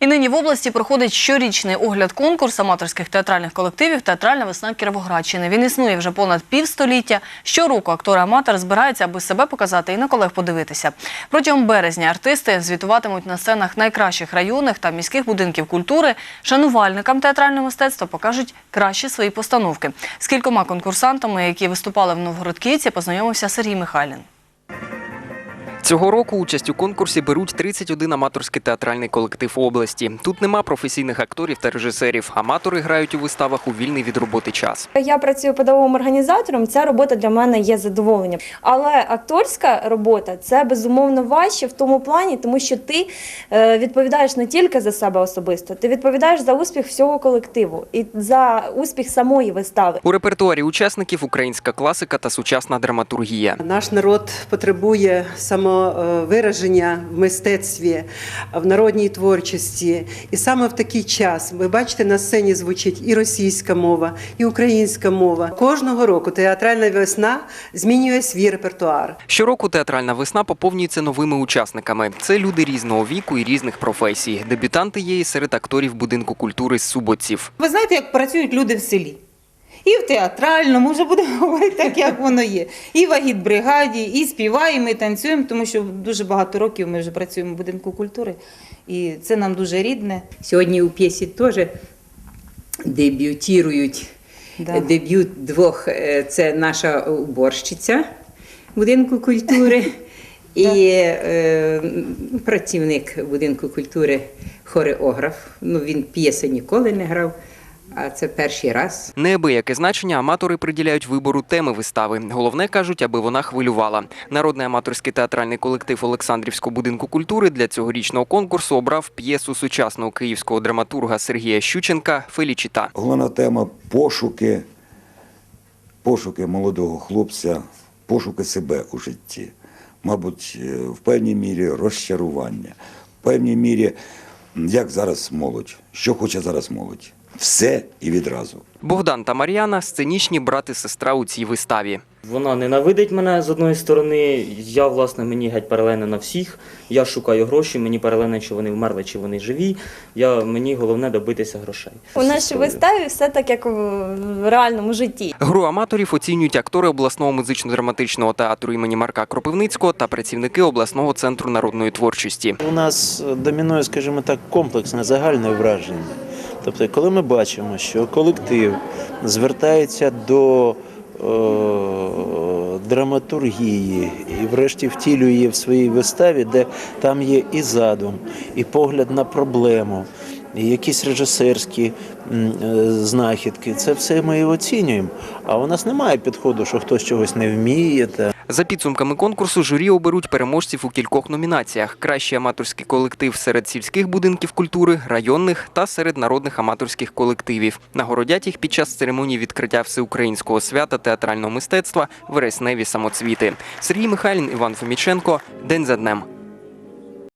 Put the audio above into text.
І нині в області проходить щорічний огляд конкурс аматорських театральних колективів Театральна весна Кіровоградщини. Він існує вже понад півстоліття. Щороку актори-аматори збираються, аби себе показати і на колег подивитися. Протягом березня артисти звітуватимуть на сценах найкращих районних та міських будинків культури. Шанувальникам театрального мистецтва покажуть кращі свої постановки. З кількома конкурсантами, які виступали в Новгородківці, познайомився Сергій Михайлін. Цього року участь у конкурсі беруть 31 аматорський театральний колектив області. Тут нема професійних акторів та режисерів. Аматори грають у виставах у вільний від роботи час. Я працюю педагогом організатором. Ця робота для мене є задоволенням. Але акторська робота це безумовно важче в тому плані, тому що ти е, відповідаєш не тільки за себе особисто, ти відповідаєш за успіх всього колективу і за успіх самої вистави. У репертуарі учасників українська класика та сучасна драматургія. Наш народ потребує самовираження в мистецтві, в народній творчості. І саме в такий час ви бачите, на сцені звучить і російська мова, і українська мова. Кожного року театральна весна змінює свій репертуар. Щороку театральна весна поповнюється новими учасниками. Це люди різного віку і різних професій. Дебютанти є і серед акторів будинку культури з Суботців. Ви знаєте, як працюють люди в селі. І в театральному, вже будемо говорити так, як воно є. І в агітбригаді, і співаємо, і танцюємо, тому що дуже багато років ми вже працюємо в будинку культури, і це нам дуже рідне. Сьогодні у п'єсі теж дебютірують. Да. Дебют двох е, це наша уборщиця будинку культури і е, працівник будинку культури хореограф. Ну, він п'єси ніколи не грав, а це перший раз. Неабияке значення аматори приділяють вибору теми вистави. Головне кажуть, аби вона хвилювала. Народний аматорський театральний колектив Олександрівського будинку культури для цьогорічного конкурсу обрав п'єсу сучасного київського драматурга Сергія Щученка Фелічіта. Головна тема пошуки, пошуки молодого хлопця, пошуки себе у житті. Мабуть, е, в певній мірі розчарування, в певній мірі, як зараз молодь, що хоче зараз молодь. Все і відразу. Богдан та Мар'яна сценічні брат і сестра у цій виставі. Вона ненавидить мене з одної сторони. Я, власне, мені геть паралельно на всіх. Я шукаю гроші, мені паралельно, чи вони вмерли, чи вони живі. Я, мені головне добитися грошей. У нашій виставі все так, як в реальному житті. Гру аматорів оцінюють актори обласного музично-драматичного театру імені Марка Кропивницького та працівники обласного центру народної творчості. У нас домінує, скажімо так, комплексне загальне враження. Тобто, коли ми бачимо, що колектив звертається до е, драматургії і врешті втілює в своїй виставі, де там є і задум, і погляд на проблему, і якісь режисерські е, знахідки. Це все ми і оцінюємо. А у нас немає підходу, що хтось чогось не вміє. Та За підсумками конкурсу журі оберуть переможців у кількох номінаціях: кращий аматорський колектив серед сільських будинків культури, районних та серед народних аматорських колективів. Нагородять їх під час церемонії відкриття всеукраїнського свята театрального мистецтва Вересневі самоцвіти. Сергій Михайлін, Іван Фоміченко. День за днем.